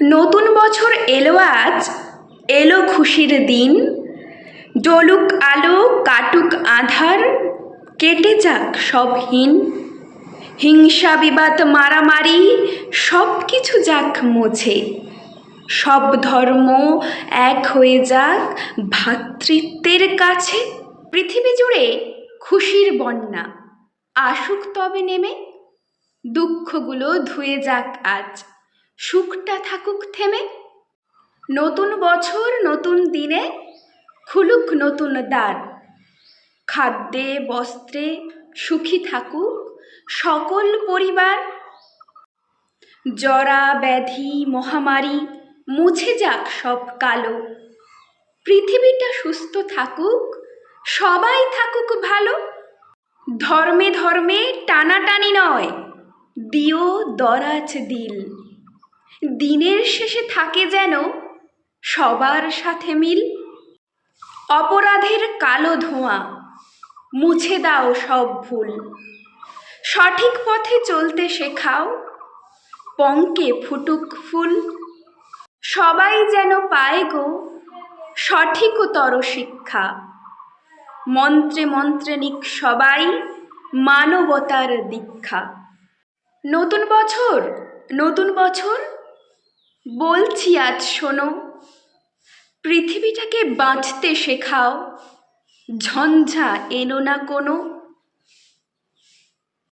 নতুন বছর এলো আজ, এলো খুশির দিন। জ্বলুক আলো, কাটুক আধার, কেটে যাক সব হীন। হিংসা বিবাদ মারামারি সব কিছু যাক মুছে। সব ধর্ম এক হয়ে যাক ভ্রাতৃত্বের কাছে। পৃথিবী জুড়ে খুশির বন্যা, আসুক তবে নেমে। দুঃখগুলো ধুয়ে যাক আজ। সুখটা থাকুক থেমে। নতুন বছর, নতুন দিনে, খুলুক নতুন দ্বার। খাদ্যে, বস্ত্রে সুখী থাকুক সকল পরিবার। জরা, ব্যাধি, মহামারী, মুছে যাক সব কালো। পৃথিবীটা সুস্থ থাকুক, সবাই থাকুক ভালো। ধর্মে ধর্মে টানাটানি নয়, দিও দরাজ দিল। দিনের শেষে থাকে যেন সবার সাথে মিল। অপরাধের কালো ধোঁয়া, মুছে দাও সব ভুল। সঠিক পথে চলতে শেখাও, পঙ্কে ফুটুক ফুল। সবাই যেন পায় গো সঠিকতর শিক্ষা। মন্ত্রে মন্ত্রে নিক সবাই মানবতার দীক্ষা। নতুন বছর নতুন বছর বলছি আজ শোনো পৃথিবীটাকে বাঁচতে শেখাও ঝঞ্ঝা এনো না কোনো।